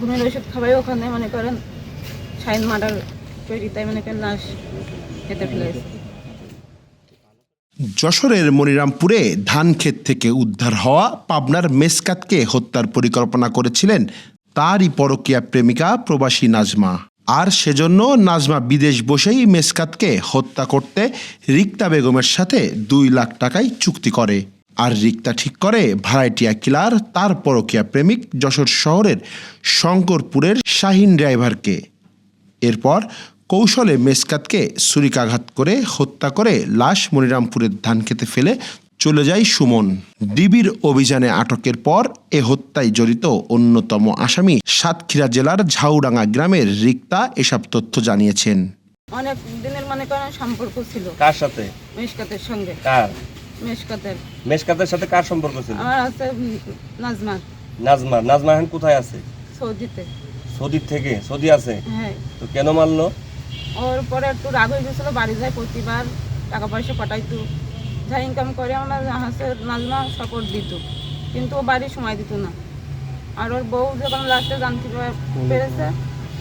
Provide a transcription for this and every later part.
ঘুমের ওষুধ খাবাই ওখানে, মনে করেন সাইন মার্ডার তৈরি, তাই মনে করেন লাশ খেতে ফেলেছে যশোরের মনিরামপুরে ধান ক্ষেত থেকে উদ্ধার হওয়া পাবনার মেসকাতকে হত্যার পরিকল্পনা করেছিলেন তারই পরকীয়া প্রেমিকা প্রবাসী নাজমা। আর সেজন্য নাজমা বিদেশ বসেই মেসকাতকে হত্যা করতে রিক্তা বেগমের সাথে দুই লাখ টাকায় চুক্তি করে। আর রিক্তা ঠিক করে ভাড়াইটিয়া কিলার তার পরকিয়া প্রেমিক যশোর শহরের শঙ্করপুরের শাহিন ড্রাইভারকে। এরপর কৌশলে মেসকাতকে ছুরিকাঘাত করে হত্যা করে লাশ মনিরামপুরের ধান খেতে ফেলে চলে যায় সুমন। ডিবির অভিযানে আটকের পর এ হত্যায় জড়িত অন্যতম আসামি সাতক্ষীরা জেলার ঝাউডাঙ্গা গ্রামের রিক্তা এসব তথ্য জানিয়েছেন। অনেক দিনের মনে করেন সম্পর্ক ছিল। কার সাথে? সঙ্গে। কার? মেশকাতের। মেশকাতের সাথে কার সম্পর্ক ছিল? আমার আছে উম, নাজমার নাজমা। নাজমা এখন কোথায় আছে? সৌদিতে। সৌদির থেকে? সৌদি আছে? হ্যাঁ। তো কেন মারলো? ওর পরে একটু রাগ হয়ে গেছিল বাড়ি যায় প্রতিবার টাকা পয়সা পাঠাইতো যা ইনকাম করে আমার হাসে নাজমা সাপোর্ট দিত। কিন্তু ও বাড়ি সময় দিত না। আর ওর বউ যখন লাস্টে জানতে পেরেছে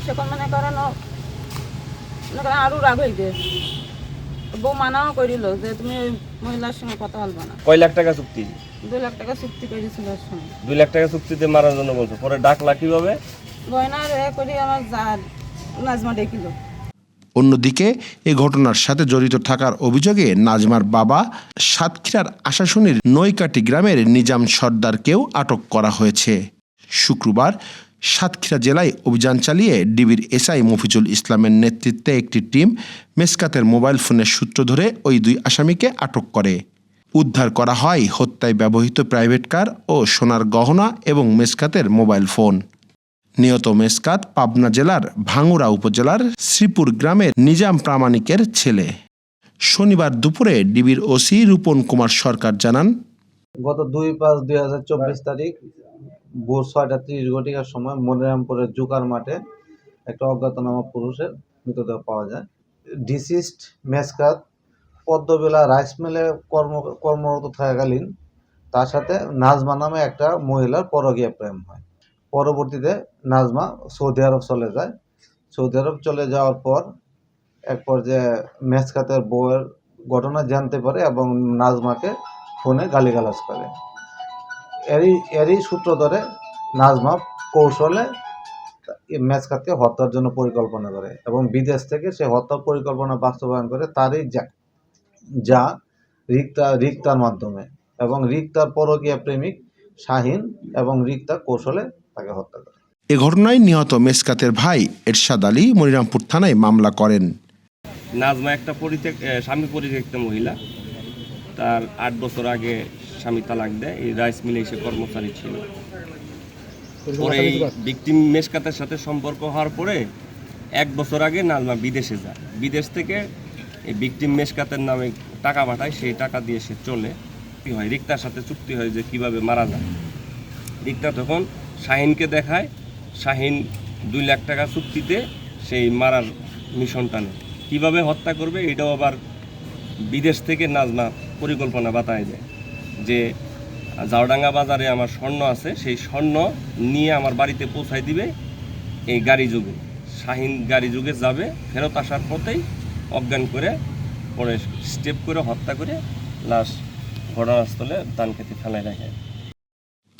সেখন মনে করেন ও মনে করেন আরও রাগ হয়ে গিয়েছে বউ মানাও করিল যে তুমি ওই মহিলার সঙ্গে কথা বলব না। কয় লাখ টাকা চুক্তি? দুই লাখ টাকা চুক্তি করেছিল ওর সঙ্গে। দুই লাখ টাকা চুক্তিতে মারার জন্য বলছো। পরে ডাকলা কীভাবে? গয়নার এ করে আমার যা নাজমা ডেকিল অন্যদিকে এ ঘটনার সাথে জড়িত থাকার অভিযোগে নাজমার বাবা সাতক্ষীরার আশাশুনির নৈকাটি গ্রামের নিজাম সর্দারকেও আটক করা হয়েছে। শুক্রবার সাতক্ষীরা জেলায় অভিযান চালিয়ে ডিবির এসআই মফিজুল ইসলামের নেতৃত্বে একটি টিম মেসকাতের মোবাইল ফোনের সূত্র ধরে ওই দুই আসামিকে আটক করে। উদ্ধার করা হয় হত্যায় ব্যবহৃত প্রাইভেট কার ও সোনার গহনা এবং মেসকাতের মোবাইল ফোন। নিহত মেসকাত পাবনা জেলার ভাঙ্গুড়া উপজেলার শ্রীপুর গ্রামের নিজাম প্রামাণিকের ছেলে। শনিবার দুপুরে ডিবির ওসি রূপন কুমার সরকার জানান গত দুই পাঁচ দুই হাজার চব্বিশ তারিখ ভোর ছয়টা তিরিশ ঘটিকার সময় মনিরামপুরের জুকার মাঠে একটা অজ্ঞাতনামা পুরুষের মৃতদেহ পাওয়া যায়। ডিসিস্ট মেসকাত পদ্মবেলা রাইস মিলে কর্ম কর্মরত থাকাকালীন তার সাথে নাজমা নামে একটা মহিলার পরকীয়া প্রেম হয়। পরবর্তীতে নাজমা সৌদি আরব চলে যায়। সৌদি আরব চলে যাওয়ার পর এক পর্যায়ে মেসকাতের বউয়ের ঘটনা জানতে পারে এবং নাজমাকে ফোনে গালিগালাজ করে। এরই এরই সূত্র ধরে নাজমা কৌশলে মেসকাতকে হত্যার জন্য পরিকল্পনা করে এবং বিদেশ থেকে সে হত্যার পরিকল্পনা বাস্তবায়ন করে তারই যা যা রিক্তা রিক্তার মাধ্যমে এবং রিক্তার পরকীয়া প্রেমিক শাহিন এবং রিক্তা কৌশলে তাকে হত্যা করে। এ ঘটনায় নিহত মেসকাতের ভাই এরশাদ আলী মনিরামপুর থানায় মামলা করেন। নাজমা একটা পরিত্যক এ, স্বামী পরিত্যক্ত মহিলা। তার আট বছর আগে স্বামী তালাক দেয়, এই রাইস মিলে সে কর্মচারী ছিল। পরে এই ভিকটিম মেশকাতের সাথে সম্পর্ক হওয়ার পরে এক বছর আগে নাজমা বিদেশে যায়। বিদেশ থেকে এই ভিকটিম মেশকাতের নামে টাকা পাঠায়, সেই টাকা দিয়ে সে চলে। কি হয়। রিক্তার সাথে চুক্তি হয় যে কীভাবে মারা যায়। রিক্তা তখন শাহিনকে দেখায়। শাহিন দুই লাখ টাকা চুক্তিতে সেই মারার মিশনটা নেয়। কীভাবে হত্যা করবে, এটাও আবার বিদেশ থেকে নাজমা পরিকল্পনা বাতায় দেয়। যে জাওডাঙ্গা বাজারে আমার স্বর্ণ আছে, সেই স্বর্ণ নিয়ে আমার বাড়িতে পৌঁছায় দিবে এই গাড়ি যুগে। শাহিন গাড়ি যুগে যাবে, ফেরত আসার পথেই অজ্ঞান করে পরে স্টেপ করে, হত্যা করে লাশ ঘটনাস্থলে ধান খেতে ফেলায় রাখে।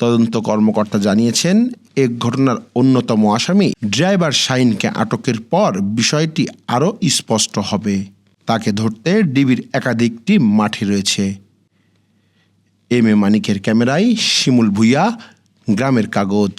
তদন্ত কর্মকর্তা জানিয়েছেন, এ ঘটনার অন্যতম আসামি ড্রাইভার শাইনকে আটকের পর বিষয়টি আরও স্পষ্ট হবে। তাকে ধরতে ডিবির একাধিকটি মাঠে রয়েছে। এম এ মানিকের ক্যামেরায় শিমুল ভুইয়া গ্রামের কাগজ।